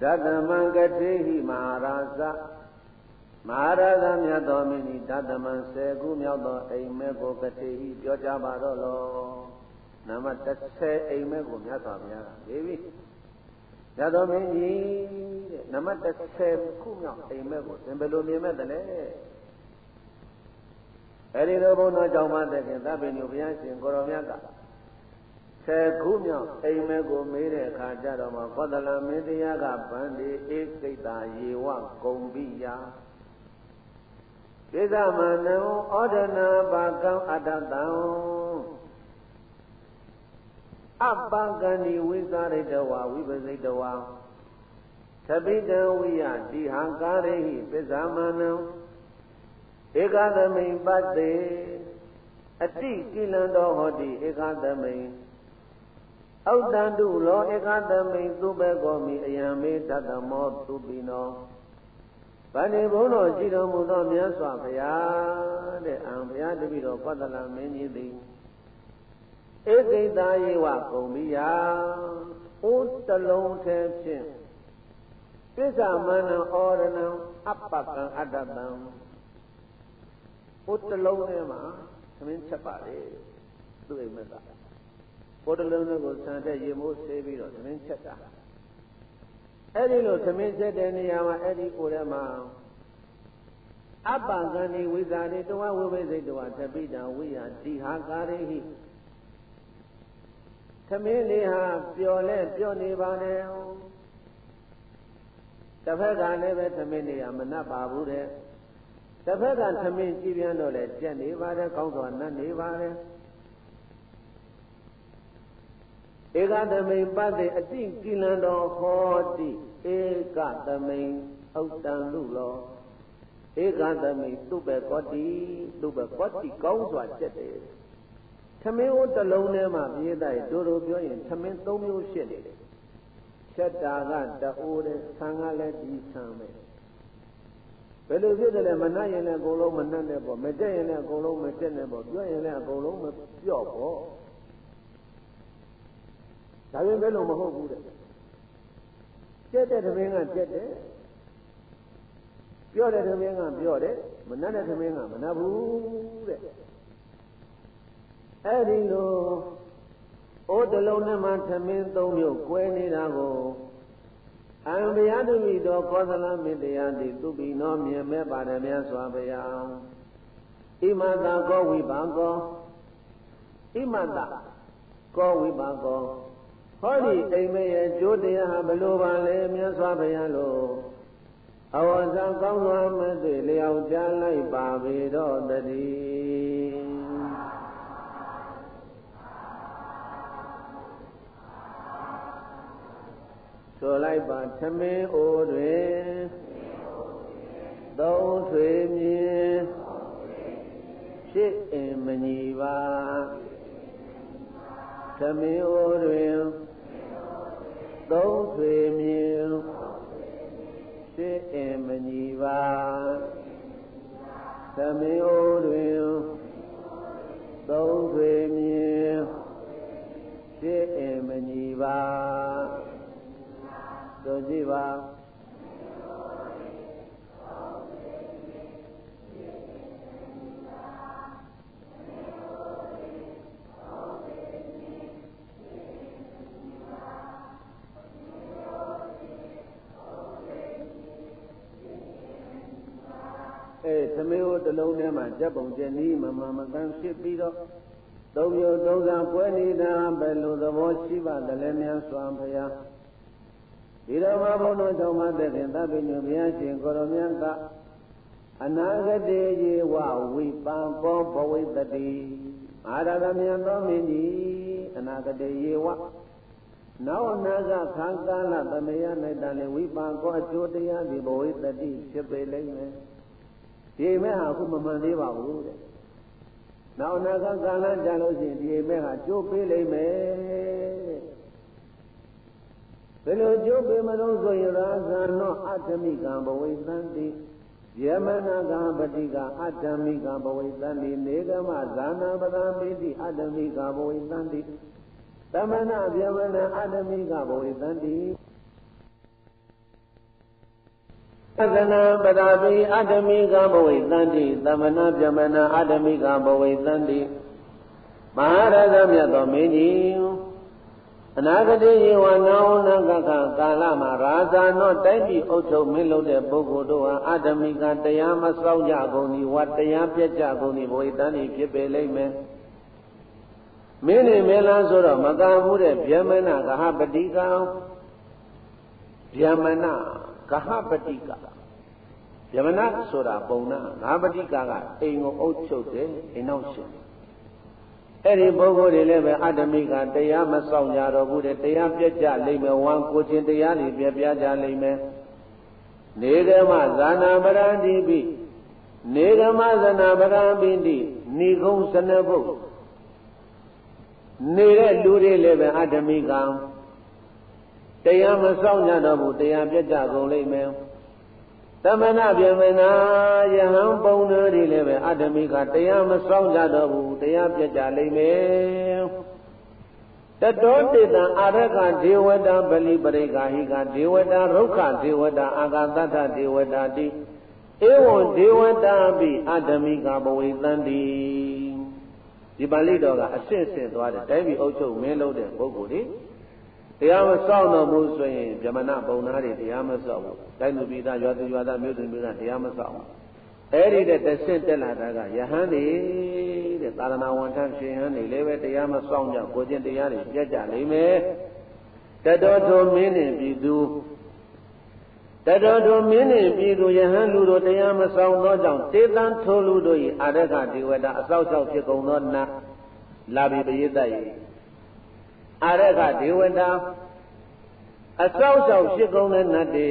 ဓတမံကတိဟိမဟာရာဇမဟာရာဇမြတ်တော်မင်းဤဓတမံ10ခုမြောက်သောအိမ်မဲကိုကတိဟိပြောကြပါတော့လောနံပါတ်30အိမ်မဲကိုမြတ်စွာဘုရားကရေးပြီဓတော်မင်းကြီးတဲ့နံပါတ်30ခုမြောက်အိမ်မဲကိုသင်ဘယ်လိုမြင်မဲ့တယ်လဲအဲဒီလိုဘုန်းတော်ကြောင့်မတဲ့ခင်သဗ္ဗညုဘုရားရှင်ကိုရောမြတ်က ဆယ်ခုမြောက်အိမ်မဲကိုမေးတဲ့အခါကျတော့မှကောသလမင်းတရားကဗန္ဒီဧကိတ္တာယေဝဂုံပိယကိသမနံဩဒနာပါကံအတ္တတံအပ္ပကဏီဝိသရိတဝဝိပစိတဝသပိတံဝိယတိဟံကာရိဟိပစ္ဆမနံဧကသမိပတ္တေအတိကိလံတော်ဟောတိဧကသမိ အောက်တန္တုလောဧကသမိသုဘေကောမိအယံမေတတမောသူပိနောဗန္ဒီဘုန်းတော်ရှိတော်မူသောမြတ်စွာဘုရားတဲ့အာဘုရားတပည့်တော်ပတ္တလမင်းကြီးသည်ဧကိတာယေဝကုံမိယာဩတလုံးထဲဖြင့်ပစ္ဆမနံဩရဏံအပ္ပကံအတ္တတံဩတလုံးထဲမှာသမင်းချက်ပါလေသူ့အိမ်မက်က ဩတလုံးကိုဆန်တဲ့ရေမိုးဆေးပြီးတော့သမင်းချက်တာအဲ့ဒီလိုသမင်းချက်တဲ့နေရာမှာအဲ့ဒီကိုယ်ထဲမှာအပ္ပကံဒီဝိဇာတိတဝဝိဝိစိတ်တဝသပိတံဝိယတိဟာကာရိဟိသမင်းလေးဟာပျော်လဲပျော်နေပါနဲ့တစ်ဖက်ကလည်းပဲသမင်းလေးဟာမနှပ်ပါဘူးတဲ့တစ်ဖက်ကသမင်းကြည်ပြန်တော့လဲကြက်နေပါတယ်ကောင်းစွာနတ်နေပါတယ် ဧကသမိန်ပတ္တိအတိကိလံတော်ဟောတိဧကသမိန်ဥတ္တံလူလောဧကသမိန်သူပဲကောတိသူပဲကောတိကောင်းစွာကျက်တယ်သမင်းဦးတစ်လုံးထဲမှာပြေးတဲ့တို့တို့ပြောရင်သမင်း၃မျိုးရှိနေတယ်ချက်တာကတအိုးတဲ့ဆံကလည်းဒီဆံပဲဘယ်လိုဖြစ်တယ်လဲမနှက်ရင်လည်းအကုန်လုံးမနှက်နဲ့ပေါ့မတက်ရင်လည်းအကုန်လုံးမတက်နဲ့ပေါ့ပြောရင်လည်းအကုန်လုံးမပြော့ပေါ့ ဒါရင်ဘယ်လိုမဟုတ်ဘူးတဲ့ကျက်တဲ့သမင်းကကျက်တယ်ပြောတဲ့သမင်းကပြောတယ်မနှက်တဲ့သမင်းကမနှက်ဘူးတဲ့အဲ့ဒီလိုအိုးတလုံးနဲ့မှသမင်းသုံးမျိုးကွဲနေတာကိုအံဘုရားသူမိတော်ကောသလမေတ္တရာတိသူပိနောမြင်မဲ့ပါတယ်မြတ်စွာဘုရားဣမတကောဝိပါကောဣမတကောဝိပါကော ဟောဒီအိမ်မရဲ့ကျိုးတရားဟာဘလို့ပါလဲမြတ်စွာဘုရားလို့အဝဇံကောင်းစွာမသိလျောက်ကြားလိုက်ပါပေတော့တည်းဆိုလိုက်ပါသမင်းအိုတွင်သုံးထွေမြင်ဖြစ်အင်မညီပါသမင်းအိုတွင် သုံးထွေမြင်ဖြစ်အင်မညီပါသမင်းအိုတွင်သုံးထွေမြင်ဖြစ်အင်မညီပါဆိုကြည့်ပါ လုံးထဲမှာကြက်ပုံကျက်နီးမမမကန်းဖြစ်ပြီးတော့သုံးမျိုးသုံးစားပွဲနေတာဘယ်လိုသဘောရှိပါသလဲများစွာဘုရားဒီတော်မှာဘုန်းတော်ကြောင့်မတဲ့ခင်သဗ္ဗညုဘုရားရှင်ကိုရောမြတ်ကအနာဂတေယေဝဝိပံကောဘဝိတတိအာရဂမြတ်သောမင်းကြီးအနာဂတေယေဝနောက်အနာဂခန္ကာလသမယ၌တန်လေဝိပံကောအကျိုးတရားဒီဘဝိတတိဖြစ်ပေလိမ့်မယ် ဒီမဲ့ဟာခုမမှန်သေးပါဘူးတဲ့နောက်အနာဂကာလကြာလို့ရှိရင်ဒီမဲ့ဟာကျိုးပေးလိမ့်မယ်ဘယ်လိုကျုပ်ပေမလို့ဆိုရင်ရာဇာနောအတ္တမိကံဘဝိသန္တိယမနာကပတိကအတ္တမိကဘဝိသန္တိနေကမဇာနာပဒံပိတိအတ္တမိကဘဝိသန္တိသမဏဗျမနာအတ္တမိကဘဝိသ န္တိသနာပဒါပိအတ္တမိကဘဝိတန္တိသမဏပြမနာအတ္တမိကဘဝိတန္တိမဟာရသမြတ်သောမင်းကြီးအနာဂတိယေဝနောနကကကာလမှာရာဇာနောတိုက်ပြီးအုပ်ချုပ်မင်းလုပ်တဲ့ပုဂ္ဂိုလ်တို့ဟာအတ္တမိကတရားမစောင့်ကြကုန်သည်ဝတရားပြတ်ကြကုန်သည်ဘဝိတန္တိဖြစ်ပေလိမ့်မယ်မင်းနေမင်းလားဆိုတော့မကမှုတဲ့ဗျမနဂဟပတိကံဗျမန ဂဟပတိကဗျမနဆိုတာပုံနာငါပတိကကအိမ်ကိုအုပ်ချုပ်တယ်အိမ်နောက်ရှင်အဲ့ဒီပုဂ္ဂိုလ်တွေလည်းပဲအတ္တမိကတရားမဆောင်ကြတော့ဘူးတဲ့တရားပြတ်ကြလိမ့်မယ်ဝမ်းကိုချင်းတရားတွေပြပြကြလိမ့်မယ်နေကမဇာနာပရံတိပိနေကမဇနာပရံပိတိဏိကုံစနဘုတ်နေတဲ့လူတွေလည်းပဲအတ္တမိက တရားမဆောင်ကြတော့ဘူးတရားပြတ်ကြကုန်လိမ့်မယ်သမဏဗျမနာယဟန်ပုံတို့တွေလည်းပဲအတ္တမိကတရားမဆောင်ကြတော့ဘူးတရားပြတ်ကြလိမ့်မယ်တတောတေတံအာရကဒေဝတာပလိပရိကာဟိကဒေဝတာရုခဒေဝတာအာဂသတ္ထဒေဝတာတိဧဝံဒေဝတာပိအတ္တမိကဘဝိတန္တိဒီပါဠိတော်ကအစစ်စစ်သွားတယ်တိုင်းပြည်အုပ်ချုပ်မင်းလုပ်တဲ့ပုဂ္ဂိုလ်တွေ တရားမစောင့်တော့ဘူးဆိုရင်ဗြဟ္မဏပုံနာတွေတရားမစောင့်ဘူးတိုင်းသူပြည်သားရွာသူရွာသားမြို့သူမြို့သားတရားမစောင့်ဘူးအဲ့ဒီတဲ့တဆင့်တက်လာတာကယဟန်တွေတဲ့သာသနာဝန်ထမ်းရှင်ဟန်တွေလည်းပဲတရားမစောင့်ကြကိုကျင့်တရားတွေပြတ်ကြလိမ့်မယ်တတော်ထုံမင်းနဲ့ပြည်သူတတော်ထုံမင်းနဲ့ပြည်သူယဟန်လူတို့တရားမဆောင်သောကြောင့်တေတံထိုလူတို့၏အာရကဒေဝတာအစောက်အစောက်ဖြစ်ကုန်သောနတ်လာပြီပရိသတ်၏ အာရကဒေဝတာအစောက်အစောက်ဖြစ်ကုန်တဲ့နတ်တွေ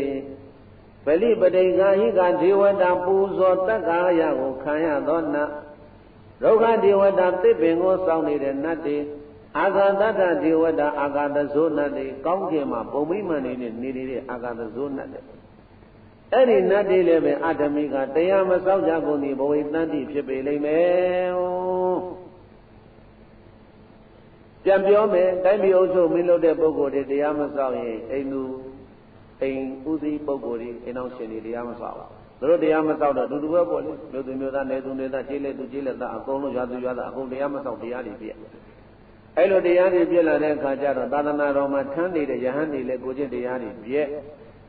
ဗလိပတိကာဟိကဒေဝတာပူဇော်တက္ကာယကိုခံရသောနတ်ဒုက္ခဒေဝတာသစ်ပင်ကိုစောင့်နေတဲ့နတ်တွေအာဂန္တတဒေဝတာအာဂန္တဇိုနတ်တွေကောင်းကင်မှာပုံမိမှန်နေတဲ့နေနေတဲ့အာဂန္တဇိုနတ်တွေအဲ့ဒီနတ်တွေလည်းပဲအတ္တမိကတရားမစောင့်ကြကုန်ဒီဘဝိတန်တိဖြစ်ပေလိမ့်မယ် ပြန်ပြောမယ်တိုင်းပြည်အုပ်ချုပ်မင်းလုပ်တဲ့ပုဂ္ဂိုလ်တွေတရားမစောင့်ရင်အိမ်သူအိမ်ဥသိပုဂ္ဂိုလ်တွေအိမ်အောင်ရှင်တွေတရားမစောင့်ဘူးတို့တရားမစောင့်တော့ဒူတူပဲပေါ့လေမြို့သူမြို့သားနယ်သူနယ်သားခြေလက်သူခြေလက်သားအကုန်လုံးရွာသူရွာသားအကုန်တရားမစောင့်တရားတွေပြည့်အဲ့လိုတရားတွေပြည့်လာတဲ့အခါကျတော့သာသနာတော်မှာထမ်းနေတဲ့ယဟန်တွေလည်းကိုကျင့်တရားတွေပြည့်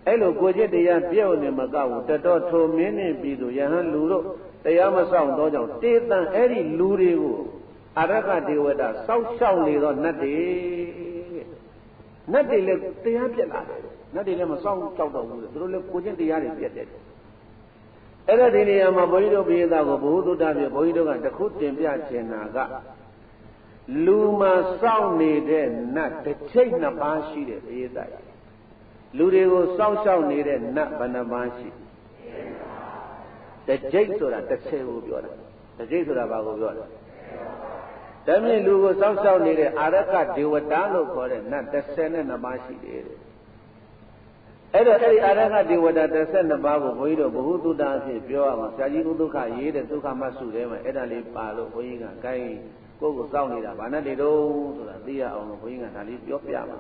အဲ့လိုကိုကျင့်တရားပြည့်ုံနေမကဘူးတတော်ထိုမင်းနဲ့ပြည်သူယဟန်လူတို့တရားမစောင့်တော့ကြောင့်တေတံအဲ့ဒီလူတွေကို အရကဒေဝတာစောက်ရှောက်နေတော့နတ်တွေနတ်တွေလည်းတရားပြက်လာတယ်နတ်တွေလည်းမစောင့်ကြောက်တော့ဘူးသူတို့လည်းကိုကျင့်တရားတွေပြက်တယ်အဲ့ဒါဒီနေရာမှာဘုန်းကြီးတို့ပြည်သားကိုဘုဟုတုတ္တပြဘုန်းကြီးတို့ကတခုတင်ပြချင်တာကလူမှာစောင့်နေတဲ့နတ်တစ်ချိတ်နှစ်ပါးရှိတဲ့ပြည်သားလူတွေကိုစောင့်ရှောက်နေတဲ့နတ်ဘယ်နှပါးရှိတကြိတ်ဆိုတာတစ်ဆယ်ကိုပြောတာတကြိတ်ဆိုတာဘာကိုပြောလဲ ဓမြင့်လူကိုစောင့်ရှောက်နေတဲ့အာရကဒေဝတာလို့ခေါ်တဲ့နတ်32ပါးရှိတယ်တဲ့အဲ့တော့အဲ့ဒီအာရကဒေဝတာ32ပါးကိုဘုန်းကြီးတို့ဘ ഹു တုတ္တအဖြစ်ပြောရမှာဆရာကြီးဥဒုက္ခရေးတဲ့ဒုက္ခမဆုထဲမှာအဲ့ဒါလေးပါလို့ဘုန်းကြီးကဂိုင်းကိုယ့်ကိုစောင့်နေတာဘာနဲ့တွေတော့ဆိုတာသိရအောင်လို့ဘုန်းကြီးကဒါလေးပြောပြမှာ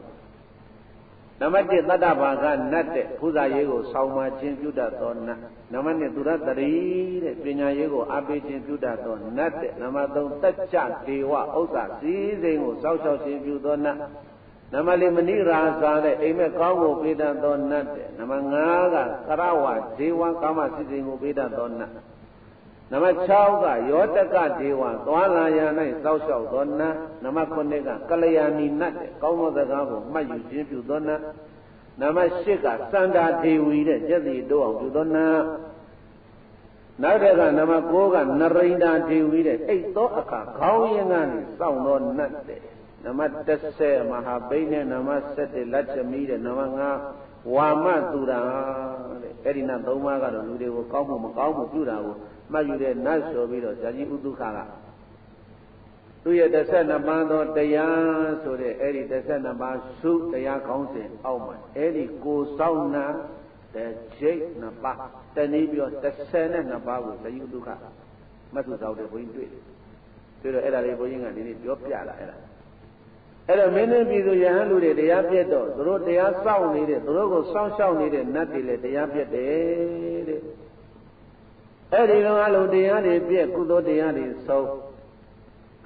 နံပါတ်1တတ္တဘာကနတ်တဲ့ဖုဇာရေးကိုဆောင်းမှခြင်းပြုတတ်သောနတ်နံပါတ်2သူရတရီတဲ့ပညာရေးကိုအားပေးခြင်းပြုတတ်သောနတ်တဲ့နံပါတ်3တัจจဒေဝဥစ္စာစည်းစိမ်ကိုစောက်ရှောက်ခြင်းပြုသောနတ်နံပါတ်4မဏိရာဇာတဲ့အိမ်မက်ကောင်းကိုပေးတတ်သောနတ်တဲ့နံပါတ်5ကကရဝဒေဝကာမစည်းစိမ်ကိုပေးတတ်သောနတ် နံပါတ်6ကယောတကဒေဝသွားလာရ၌စောက်ရှောက်သောနတ်နံပါတ်9ကကလျာဏီနတ်တဲ့ကောင်းသောစကားကိုမှတ်ယူခြင်းပြုသောနတ်နံပါတ်8ကစန္ဒာဒေဝီတဲ့ကျက်စီတိုးအောင်ပြုသောနတ်နောက်တစ်ခါနံပါတ်9ကနရိန္ဒာဒေဝီတဲ့အိတ်သောအခါခေါင်းရင်းကနေစောင့်သောနတ်တဲ့နံပါတ်30မဟာဘိန်းနဲ့နံပါတ်7လက်ချမီးတဲ့နံပါတ်5ဝါမသူရာတဲ့အဲ့ဒီနတ်၃ပါးကတော့လူတွေကိုကောင်းမှုမကောင်းမှုပြုတာကို မှတ်ယူတဲ့နတ်ဆိုပြီးတော့ဇာတိဥဒုက္ခကသူရဲ့12ပါးသောတရားဆိုတဲ့အဲ့ဒီ12ပါးစုတရားကောင်းစဉ်အောက်မှာအဲ့ဒီကိုစောင့်နာတဲ့ဂျိတ်နှစ်ပါးတနည်းပြော12ပါးကိုဇာတိဥဒုက္ခမှတ်စုသောတဲ့ဘုန်းကြီးတွေ့တယ်တွေ့တော့အဲ့ဒါလေးဘုန်းကြီးကဒီနေ့ပြောပြလာအဲ့ဒါအဲ့တော့မင်းတို့ပြည်သူယဟန်လူတွေတရားပြတ်တော့သူတို့တရားစောင့်နေတဲ့သူတို့ကိုစောင့်ရှောက်နေတဲ့နတ်တွေလည်းတရားပြတ်တယ်တဲ့ အဲ့ဒီတော့အလုံးတရားတွေပြည့်ကုသိုလ်တရားတွေဆုံး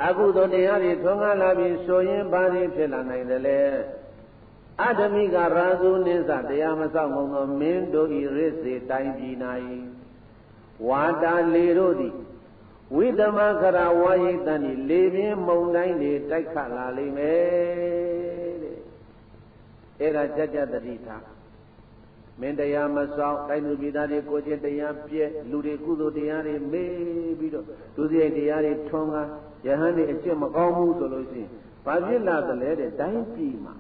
အကုသိုလ်တရားတွေထွန်းကားလာပြီးဆိုရင်ဘာတွေဖြစ်လာနိုင်တယ်လဲအဓမိကရာဇုနိစ္စတရားမစောင့်ကုန်သောမင်းတို့ဤရစ်စေတိုင်းပြည်၌ဝါတာလေတို့သည်ဝိသမခရဝါယိတန်ဒီလေပြင်းမုံတိုင်းတွေတိုက်ခတ်လာလိမ့်မယ်တဲ့အဲ့ဒါကြကြတတိထား မင်းတရားမဆောင်တိုင်းသူပြည်သားတွေကိုချင်းတရားပြည့်လူတွေကုသိုလ်တရားတွေမေးပြီးတော့ဒုစရိုက်တရားတွေထွန်းကားယဟန်တွေအကျင့်မကောင်းဘူးဆိုလို့ရှိရင်ဘာဖြစ်လာသလဲတဲ့တိုင်းပြည်မှာ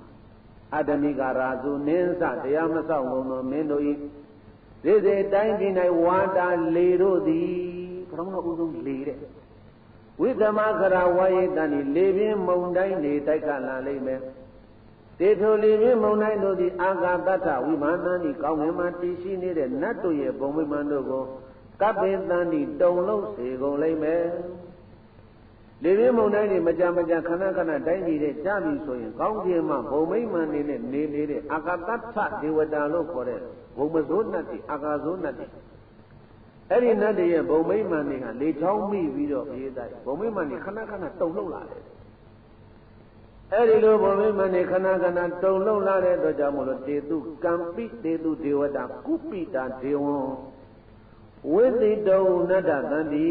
အတ္တမိကရာဇုနင်းစတရားမဆောင်ကုန်သောမင်းတို့ဤသေစေတိုင်းပြည်၌ဝါတာလေတို့သည်ပထမတော့ဥဆုံးလေတဲ့ဝိသမခရဝါယေတန်ဒီလေပြင်းမုံတိုင်းနေတိုက်ကလာလိမ့်မယ် တေထိုလေပြင်းမုံတိုင်းတို့သည်အာဂတတ္ထဝိမာနန်ဒီကောင်းငင်မှာတည်ရှိနေတဲ့နတ်တို့ရဲ့ဘုံမိမန်တို့ကိုကပ္ပိတန်ဒီတုံလုံးစေကုန်လိမ့်မယ်လေပြင်းမုံတိုင်းတွေမကြမကြခဏခဏတိုင်းပြည်တဲ့ကြပြီဆိုရင်ကောင်းကင်မှာဘုံမိမန်နေနဲ့နေနေတဲ့အာဂတတ္ထဒေဝတာလို့ခေါ်တဲ့ဘုံမစိုးနတ်တွေအာဂါစိုးနတ်တွေအဲ့ဒီနတ်တွေရဲ့ဘုံမိမ့်မှန်တွေကလေချောင်းမိပြီးတော့ပြေးတိုင်းဘုံမိမ့်မှန်တွေခဏခဏတုံလှုပ်လာတယ် အဲ့ဒီလိုဘုံမိမ့်မှန်တွေခဏခဏတုံလှုပ်လာတဲ့အတွက်ကြောင့်မလို့တေတုကံပိတေတုဒေဝတာကုပိတာဒေဝံဝိသိတုံနတ္တတန္တိ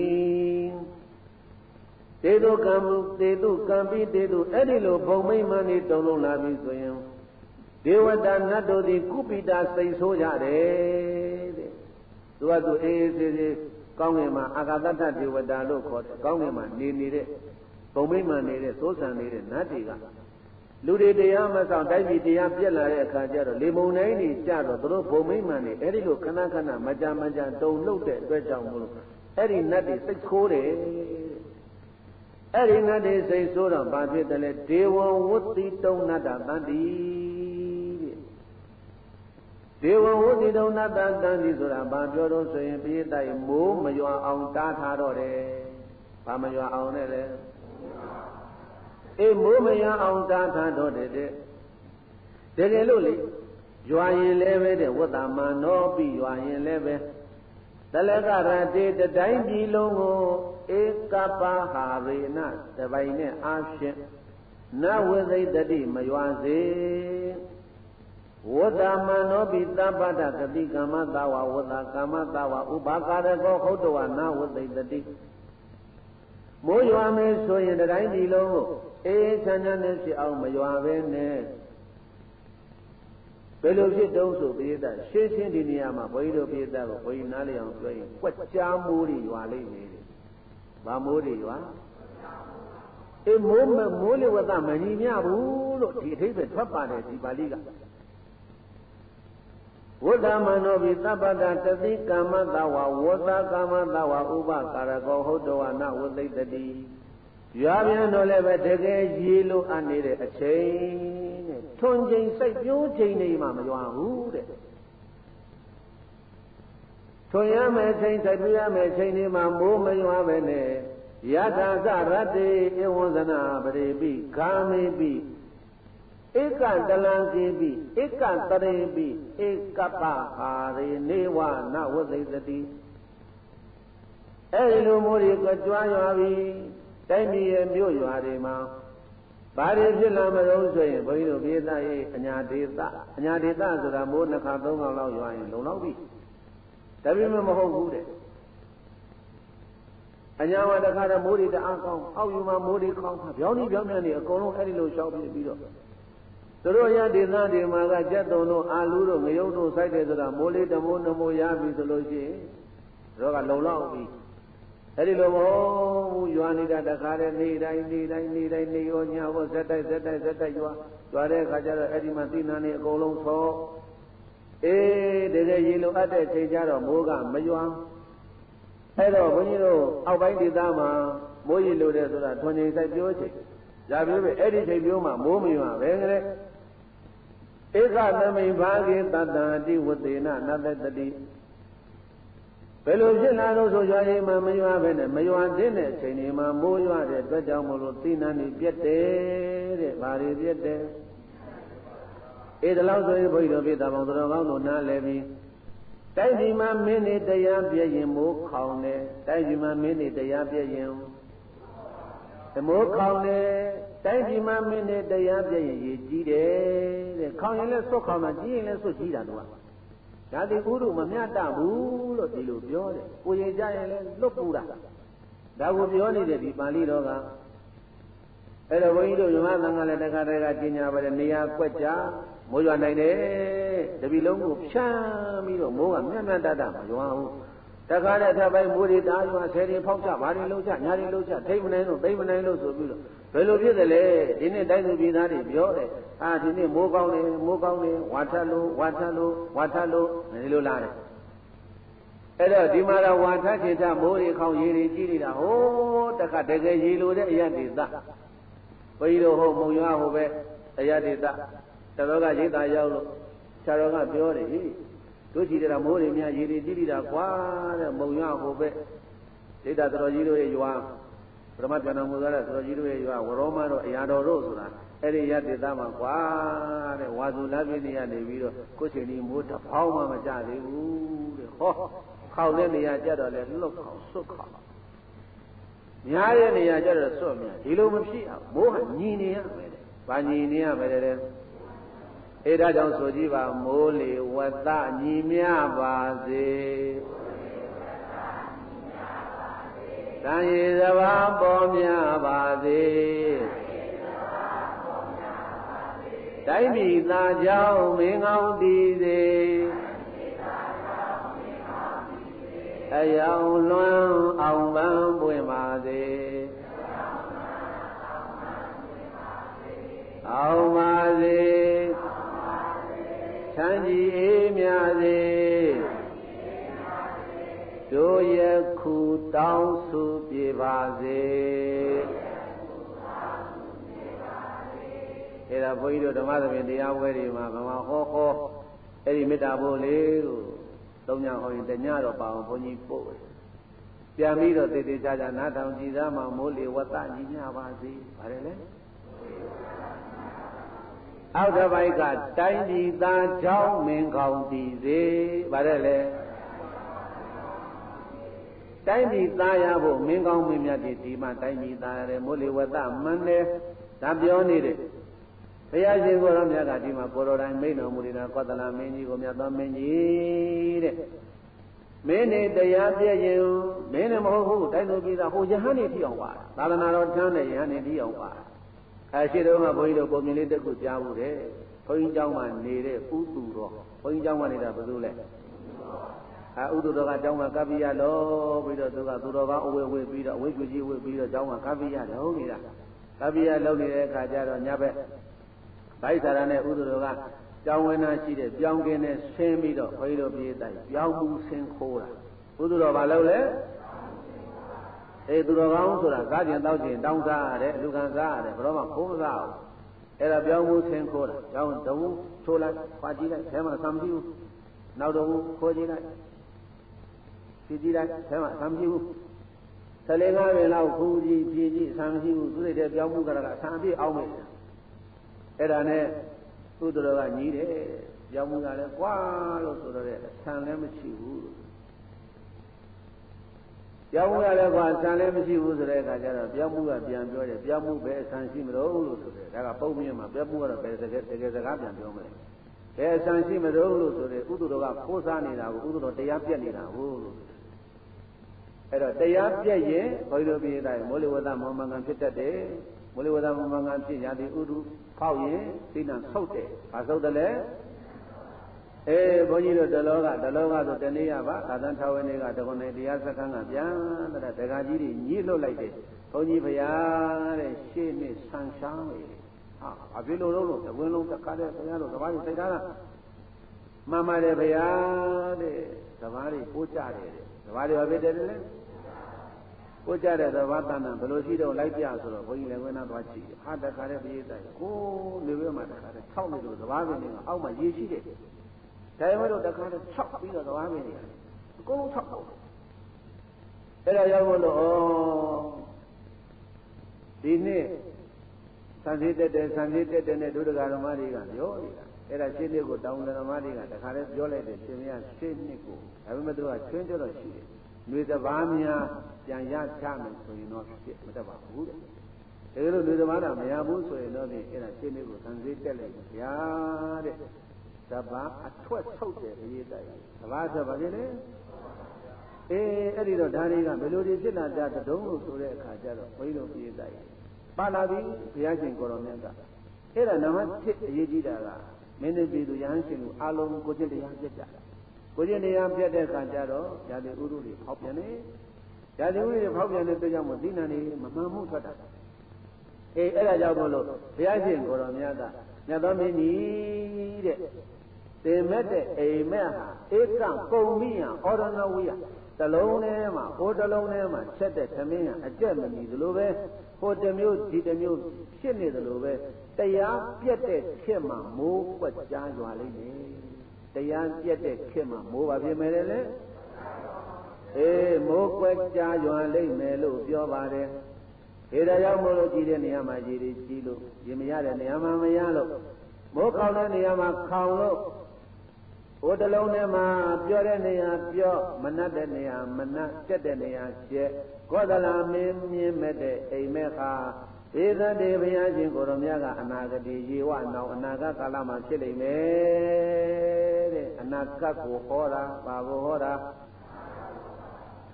တေတုကံတေတုကံပိတေတုအဲ့ဒီလိုဘုံမိမ့်မှန်တွေတုံလှုပ်လာပြီဆိုရင်ဒေဝတာနတ်တို့သည်ကုပိတာစိတ်ဆိုးကြတယ်တဲ့သူကသူအေးအေးဆေးဆေးကောင်းငင်မှာအာဂတတဒေဝတာလို့ခေါ်တယ်ကောင်းငင်မှာနေနေတဲ့ ပုံမိမှန်နေတဲ့သိုးဆန်နေတဲ့နတ်တွေကလူတွေတရားမဆောင်တိုက်ပြီးတရားပြက်လာတဲ့အခါကျတော့လေမုံတိုင်းတွေကြတော့သူတို့ဘုံမိမှန်နေအဲ့ဒီလိုခဏခဏမကြမကြတုံလှုပ်တဲ့အတွက်ကြောင့်မလို့အဲ့ဒီနတ်တွေစိတ်ခိုးတယ်အဲ့ဒီနတ်တွေစိတ်ဆိုးတော့ဘာဖြစ်တယ်လဲဒေဝဝတ္တိတုံနတ္တတန်တိဒေဝဝုတိတုံနတ္တတန်ဒီဆိုတာဘာပြောတော့ဆိုရင်ပိဋိမိုးမရွာအောင်တားထားတော့တယ်။ဘာမရွာအောင်နဲ့လဲ။ အေးမိုးမရွာအောင်တားထားတော့တယ်တဲ့။တကယ်လို့လေရွာရင်လည်းပဲတဲ့ဝတ္တမနောပြီးရွာရင်လည်းပဲတလကရတေတတိုင်းပြည်လုံးကိုဧကပဟာရေနတပိုင်နဲ့အားဖြင့်နဝိသိတတိမရွာစေ။ဝတ္တမနောပိသဗ္ဗတကတိကမ္မတဝဝတ္တကမ္မတဝဥပါကာရကောဟုတ်တဝနာဝသိတတိ မိုးရွာမယ်ဆိုရင်တိုင်းဒီလုံးကိုအေးချမ်းချမ်းနဲ့ဖြစ်အောင်မရွာပဲနဲ့ဘယ်လိုဖြစ်တုံးဆိုပိဋကရှင်းရှင်းဒီနေရာမှာဘုန်းကြီးတို့ပိဋကကိုဘုန်းကြီးနားလည်အောင်ပြောရင်ကွက်ကြားမိုးတွေရွာလိမ့်မယ်တဲ့။ဘာမိုးတွေရွာအေးမိုးမမိုးလေဝတ္တမညီမျှဘူးလို့ဒီအထိပ္ပယ်ထွက်ပါတယ်ဒီပါဠိက ဝတ္တမနောပိသဗ္ဗတတတိကမ္မတဝဝတ္တကမ္မတဝဥပကာရကောဟုတ်တဝနဝသိတတိရွာပြန်တော့လည်းပဲတကယ်ရေလိုအပ်နေတဲ့အချိန်တဲ့ထွန်ချိန်စိတ်ပြိုးချိန်နေမှမရွာဘူးတဲ့ထွန်ရမယ်ချိန်စိတ်ပြရမယ်ချိန်နေမှမိုးမရွာပဲနဲ့ယထာသရတ္တိဧဝံသနာပရိပိခာမိပိ ဧကတလံကေပိဧကတရေပိဧကပဟာရေနေဝနဝသိတတိအဲဒီလိုမျိုးတွေကကြွားရွာပြီးတိုင်းပြည်ရဲ့မြို့ရွာတွေမှာဘာတွေဖြစ်လာမလို့ဆိုရင်ဘုန်းကြီးတို့ပြည်သားရဲ့အညာဒေသအညာဒေသဆိုတာမိုးနှစ်ခါသုံးခါလောက်ရွာရင်လုံလောက်ပြီဒါပေမဲ့မဟုတ်ဘူးတဲ့အညာဝတခါတည်းမိုးတွေတအားကောင်းအောက်ယူမှာမိုးတွေကောင်းတာပြောင်းနေပြောင်းပြန်နေအကုန်လုံးအဲ့ဒီလိုရှောက်ပြီးပြီးတော့ သူတို့ရဒေသတွေမှာကကြက်တုံတို့အာလူတို့ငရုတ်တို့စိုက်တယ်ဆိုတာမိုးလေးတမိုးနှမိုးရပြီဆိုလို့ရှိရင်တို့ကလုံလောက်ပြီအဲ့ဒီလိုမဟုတ်ဘူးရွာနေတာတခါတည်းနေတိုင်းနေတိုင်းနေတိုင်းနေရောညာဘောဇက်တိုက်ဇက်တိုက်ဇက်တိုက်ရွာရွာတဲ့အခါကျတော့အဲ့ဒီမှာသိနာနေအကုန်လုံးဆောအေးတကယ်ရေလိုအပ်တဲ့ချိန်ကျတော့မိုးကမရွာအဲ့တော့ဘုန်းကြီးတို့အောက်ပိုင်းဒေသမှာမိုးရေလိုတဲ့ဆိုတာထွန်ချိန်ဆိုင်ပြောချိန်ဒါပြောပဲအဲ့ဒီချိန်ပြောမှမိုးမရွာပဲကလေး ဧကသမိဘာဂေတတ္တတိဝတေနနတတတိဘယ်လိုဖြစ်လာလို့ဆိုရွာရင်မှမရွာပဲနဲ့မရွာတဲ့အချိန်ဒီမှာမိုးရွာတဲ့အတွက်ကြောင့်မလို့သိနာနေပြက်တယ်တဲ့။ဘာတွေပြက်တယ်။အေးဒါလို့ဆိုရင်ဘုရားတို့ပြတာပေါင်းတော်ကောင်းတို့နားလည်ပြီးတိုက်ဒီမှာမင်းနေတရားပြည့်ရင်မိုးခေါင်တယ်။တိုက်ဒီမှာမင်းနေတရားပြည့်ရင်သ မိုးခေါင်တယ်တိုင်းပြည်မှာမင်းနဲ့တရားပြည့်ရင်ရည်ကြီးတယ်တဲ့ခေါင်ရင်လည်းစွတ်ခေါင်တာကြီးရင်လည်းစွတ်ကြီးတာတော့ဒါတိဥရုမမျှတဘူးလို့ဒီလိုပြောတယ်ကိုရင်ကြရင်လည်းလွတ်ပူတာဒါကိုပြောနေတဲ့ဒီပါဠိတော်ကအဲ့တော့ဘုန်းကြီးတို့မြမသံဃာလည်းတခါတည်းကကျင်ညာပါတယ်နေရာကွက်ကြမိုးရွာနိုင်တယ်တပီလုံးကိုဖြန်းပြီးတော့မိုးကမြတ်မြတ်တတ်တာမရွာဘူး တခါတည်းထပ်ပိုင်းမိုးတွေတားရွာဆယ်တွေဖောက်ချဘာတွေလုံးချညာတွေလုံးချထိမနိုင်လို့သိမနိုင်လို့ဆိုပြီးတော့ဘယ်လိုဖြစ်တယ်လဲဒီနေ့တိုင်းသူပြည်သားတွေပြောတယ်အာဒီနေ့မိုးကောင်းတယ်မိုးကောင်းတယ်ဝါထလို့ဝါထလို့ဝါထလို့ဒီလိုလားတယ်အဲ့တော့ဒီမှာတော့ဝါထချေထမိုးတွေခေါင်းရေတွေကြီးနေတာဟိုးတခါတကယ်ရေလိုတဲ့အရတေသဘုန်းကြီးတို့ဟိုမုံရွာဟိုပဲအရတေသတတော်ကရိတ်တာရောက်လို့ဆရာတော်ကပြောတယ်ဟိ တို့ကြည့်တယ်မိုးတွေများရေတွေကြီးနေတာကွာတဲ့မုံရွာဟိုပဲရိတ်တာတော်ကြီးတို့ရဲ့ရွာပရမပြန်တော်မူသောတော်ကြီးတို့ရဲ့ရွာဝရောမတို့အရာတော်တို့ဆိုတာအဲ့ဒီရတ္တိသားမှာကွာတဲ့ဝါစုလပြည့်နေရနေပြီးတော့ကိုယ်ချိန်ဒီမိုးတစ်ဖောင်းမှမကြသေးဘူးတဲ့ဟောခေါက်တဲ့နေရာကြတော့လေလွတ်ခေါက်စွတ်ခေါက်များတဲ့နေရာကြတော့စွတ်မြဒီလိုမဖြစ်အောင်မိုးဟာညီနေရမယ်တဲ့။ဘာညီနေရမယ်တဲ့။ အဲဒါကြောင့်ဆိုကြည့်ပါမိုးလေဝတ္တညီမြပါစေ။တန်ရည်စဘာပေါ်များပါစေတိုင်းပြည်သာကြောင်းမင်းကောင်းတည်စေအယောင်လွမ်းအောင်ပန်းပွင့်ပါစေအောင်ပါစေ ချမ်းကြည်အေးမြစေတို့ယခုတောင်းဆိုပြေပါစေအဲ့ဒါဘုန်းကြီးတို့ဓမ္မသဖြင့်တရားပွဲတွေမှာဗမာဟောဟောအဲ့ဒီမေတ္တာဘိုးလေးကိုသုံးညဟောရင်တညတော့ပါအောင်ဘုန်းကြီးပို့ပြန်ပြီးတော့တည်တည်ကြကြနားထောင်ကြည်သားမှာမိုးလေဝတ္တညီညပါစေဗါတယ်လေ အောက်တစ်ပိုက်ကတိုင်းပြည်သားချောင်းမင်းကောင်းတည်စေဗါတယ်လေတိုင်းပြည်သားရဖို့မင်းကောင်းမင်းမြတ်တွေဒီမှာတိုင်းပြည်သားရတယ်မိုးလေဝသမန်းတယ်ဒါပြောနေတယ်ဘုရားရှင်ကိုယ်တော်မြတ်ကဒီမှာကိုတော်တိုင်းမိန်တော်မူနေတာကောသလမင်းကြီးကိုမြတ်သောမင်းကြီးတဲ့မင်းနေတရားပြည့်ရင်မင်းနဲ့မဟုတ်ဘူးတိုင်းသူပြည်သားဟိုယဟန်နေထီအောင်ပါသာသနာတော်ထမ်းတဲ့ယဟန်နေထီအောင်ပါ အဲရှိတော့ကဘုန်းကြီးတို့ပုံမြင်လေးတစ်ခုကြားမှုတယ်ဘုန်းကြီးเจ้าမှာနေတဲ့ဥသူတော်ဘုန်းကြီးเจ้าမှာနေတာဘယ်လိုလဲအာဥဒ္ဒတော်ကကျောင်းမှာကပ္ပိယလို့ပြီးတော့သူကသူတော်ကအဝေဝေပြီးတော့အဝိကျွကြီးဝေပြီးတော့ကျောင်းမှာကပ္ပိယလုံးနေတာကပ္ပိယလုံးနေတဲ့အခါကျတော့ညဘက်ဗိုက်စာရနဲ့ဥဒ္ဒတော်ကကျောင်းဝင်နာရှိတဲ့ပြောင်းကင်းနဲ့ဆင်းပြီးတော့ခွေးတော်ပြေးတိုက်ပြောင်းမှုဆင်းခိုးတာဥဒ္ဒတော်ဘာလုပ်လဲ အေးသူတော်ကောင်းဆိုတာကားကျင်တောက်ကျင်တောင်းစားရတယ်အလူခံစားရတယ်ဘယ်တော့မှခိုးမစားဘူးအဲ့ဒါပြောင်းမှုဆင်းခိုးတာကျောင်းတဝူထိုးလိုက်ခွာကြည့်လိုက်အဲမှာသံကြည့်ဘူးနောက်တော့ခိုးကြည့်လိုက်ဖြည့်ကြည့်လိုက်ဆဲမှာဆံမရှိဘူးဆလေးငါးပင်လောက်ခူးကြည့်ဖြည့်ကြည့်ဆံမရှိဘူးသူတွေတဲ့ပြောင်းမှုကရကဆံပြည့်အောင်မယ်အဲ့ဒါနဲ့သူတို့ကညီးတယ်ပြောင်းမှုကလည်းကွာလို့ဆိုတော့ဆံလည်းမရှိဘူး ပြောင်းမှုကလည်းကွာဆံလည်းမရှိဘူးဆိုတဲ့အခါကျတော့ပြောင်းမှုကပြန်ပြောတယ်ပြောင်းမှုပဲဆံရှိမလို့လို့ဆိုတယ်ဒါကပုံမြင်မှာပြောင်းမှုကတော့ပဲတကယ်တကယ်စကားပြန်ပြောမလဲဘယ်ဆံရှိမလို့လို့ဆိုတယ်ဥဒ္ဒတော်ကခိုးစားနေတာကိုဥဒ္ဒတော်တရားပြက်နေတာဟုတ်လို့အဲ့တော့တရားပြည့်ရင်ဘုရားတို့ပြည်တိုင်းမောလိဝဒမောမင်္ဂန်ဖြစ်တတ်တယ်မောလိဝဒမောမင်္ဂန်ဖြစ်ရသည်ဥဒုဖောက်ရင်သိဏဆုတ်တယ်ဘာဆုတ်တယ်လဲ အေးဘုန်းကြီးတို့တလောကတလောကဆိုတနေ့ရပါသာသန်ထာဝနေကတခွန်နေတရားစခန်းကပြန်တဲ့ဒကာကြီးတွေညှိလွတ်လိုက်တယ်ဘုန်းကြီးဘုရားတဲ့ရှေ့နှစ်ဆန်ရှားလေဟာဘာဖြစ်လို့လို့တဝင်းလုံးတခါတည်းဘုရားတို့ကဘာကြီးစိတ်ထားတာမှန်ပါတယ်ဘုရားတဲ့ကဘာတွေပိုးကြတယ်တဲ့ကဘာတွေဘာဖြစ်တယ်လဲကိုကြတဲ့သဘာတဏ္ဍဘယ်လိုရှိတော့လိုက်ပြဆိုတော့ဘုန်းကြီးလည်းဝိနာသွားကြည့်ဟာတခါတည်းပြေးတိုက်ကိုနေဝဲမှာတခါတည်း၆နေလို့သဘာပင်တွေကအောက်မှာရေရှိတယ် ဒါပေမဲ့တော့တခါတည်း၆ပြီးတော့သဘာပင်တွေအကုန်လုံး၆ပေါ့အဲ့ဒါရောက်လို့ဩဒီနေ့သံဃိတက်တယ်သံဃိတက်တယ်နဲ့ဒုဒကဓမ္မတွေကပြောနေတာအဲ့ဒါရှင်းနှစ်ကိုတောင်းတယ်ဓမ္မတွေကတခါလဲပြောလိုက်တယ်ရှင်မရရှင်းနှစ်ကိုဒါပေမဲ့သူကချွင်းကြတော့ရှိတယ်ຫນွေတဘာများပြန်ရချမယ်ဆိုရင်တော့ဖြစ်မတတ်ပါဘူးတဲ့ဒါကြလို့လူသမားတာမရဘူးဆိုရင်တော့ဒီအဲ့ဒါရှင်းလေးကိုသံသေးတက်လိုက်ဗျာတဲ့ တဘာအထွက်ထုတ်တယ်အရေးတိုက်တဘာဆိုဘာဖြစ်လဲအေးအဲ့ဒီတော့ဒါတွေကဘယ်လိုတွေဖြစ်လာကြတုံးလို့ဆိုတဲ့အခါကျတော့ဘုန်းကြီးတို့ပြေးတိုက်ပါလာပြီဘုရားရှင်ကိုရောမြတ်ကအဲ့ဒါနံပါတ်1အရေးကြီးတာကမင်းတို့ပြည်သူရဟန်းရှင်တို့အလုံးကိုကျင့်တရားပြတ်ကြတာကိုကျင့်တရားပြတ်တဲ့အခါကျတော့ญาတိဥရုတွေဖောက်ပြန်တယ်ญาတိဥရုတွေဖောက်ပြန်တဲ့အတွက်ကြောင့်မို့ဒီနံနေမမှန်မှုထွက်တာအေးအဲ့ဒါကြောင့်မို့လို့ဘုရားရှင်ကိုတော်မြတ်ကမြတ်သောမင်းကြီးတဲ့ တင်မဲ့တဲ့အိမ်မက်ဟာဧကံကုံမိယံဩရဏဝိယတလုံးထဲမှာဟိုတလုံးထဲမှာချက်တဲ့သမင်းကအကျက်မမီသလိုပဲဟိုတစ်မျိုးဒီတစ်မျိုးဖြစ်နေသလိုပဲတရားပြက်တဲ့ခေတ်မှာမိုးကွက်ကြားရွာလိမ့်မယ်တရားပြက်တဲ့ခေတ်မှာမိုးပါဖြစ်မယ်လေအေးမိုးကွက်ကြားရွာလိမ့်မယ်လို့ပြောပါတယ်ဒီဒါကြောင့်မို့လို့ကြည်တဲ့နေရာမှာကြည်တွေကြည်လို့ရင်မရတဲ့နေရာမှာမရလို့မိုးခေါင်တဲ့နေရာမှာခေါင်လို့ ဟိုတလုံးထဲမှာပြောတဲ့နေရာပြောမနှက်တဲ့နေရာမနှက်ကျက်တဲ့နေရာကျက်ကောသလမင်းမြင်မဲ့တဲ့အိမ်မက်ခါဧသတေဘုရားရှင်ကိုရောမြတ်ကအနာဂတိရေဝနောင်အနာဂတ်ကာလမှာဖြစ်လိမ့်မယ်တဲ့အနာဂတ်ကိုဟောတာဘာကိုဟောတာ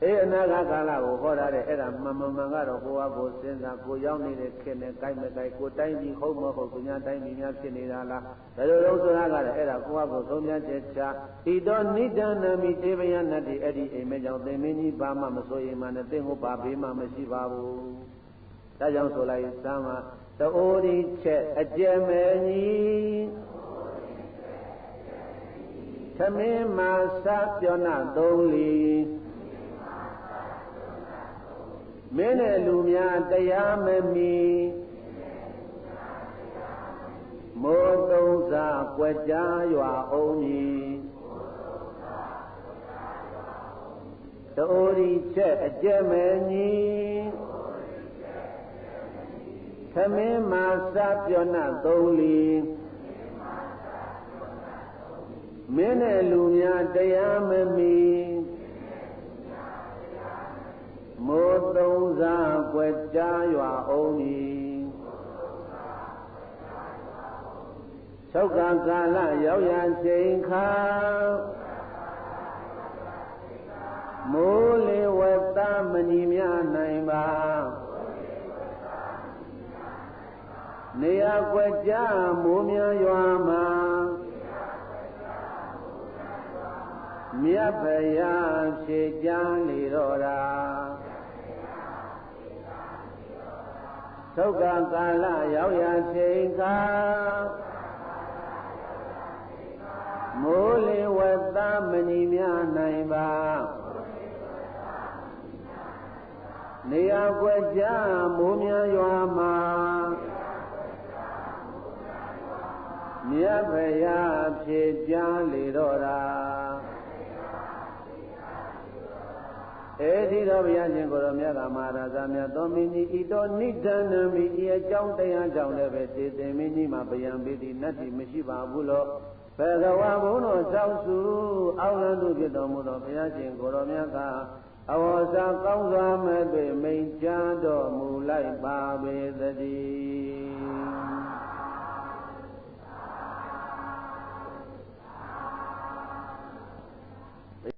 အေးအနာဂတ်ကာလကိုဟောတာတဲ့အဲ့ဒါမှန်မှန်မှန်ကတော့ကိုယ်ကကိုစဉ်းစားကိုရောက်နေတဲ့ခေတ်နဲ့ကိုက်မကိုက်ကိုတိုင်းပြီးဟုတ်မဟုတ်သူများတိုင်းပြီးများဖြစ်နေတာလားဘယ်လိုလုပ်ဆိုတာကလည်းအဲ့ဒါကိုယ်ကကိုသုံးများချက်ချဤတော့နိဒန္နမိတေဘယနတ္တိအဲ့ဒီအိမ်မဲကြောင့်သင်မင်းကြီးဘာမှမစိုးရင်မှနဲ့သင်ကိုဘာဘေးမှမရှိပါဘူးဒါကြောင့်ဆိုလိုက်သမ်းမှာတိုးဒီချက်အကျယ်မဲ့ကြီးသမင်းမာစပြောနာသုံးလီ မင်းနဲ့လူများတရားမမီမိုးသုံးစားကွက်ကြားရွာအောင်ကြီးတိုးဒီချက်အကျက်မဲ့ကြီးသမင်းမာစပြောနာသုံးလီမင်းနဲ့လူများတရားမမီမိုးသုံးစား ကွယ်ကြားရွာအောင်ဤသောကကာလရောက်ရချိန်ခါမိုးလေဝတ္တမဏိမြနိုင်ပါနေရာကွယ်ကြားမိုးများရွာမှာမြတ်ဖရာဖြေကြလေတော့တာ သုက္ကကာလရောက်ရချိန်ခါမိုးလေဝတ္တမဏိမြနိုင်ပါနေရာကွယ်ကြမိုးများရွာမှာမြတ်ဖရာဖြေကြလေတော့တာ အဲဒီတော့ဘုရားရှင်ကိုရောမြတ်ကမဟာရာဇမြတ်သောမင်းကြီးဤတော်နိဒန္နမိဤအကြောင်းတရားကြောင့်လည်းပဲသေသင်မင်းကြီးမှာဗျံပိတိနတ္တိမရှိပါဘူးလို့ဘဂဝါဘုန်းတော်သောက်စုအောက်လန်းသူဖြစ်တော်မူသောဘုရားရှင်ကိုရောမြတ်ကအဝေါ်စာကောင်းစွာမဲ့တွေ့မိန်ကြားတော်မူလိုက်ပါပေသတည်း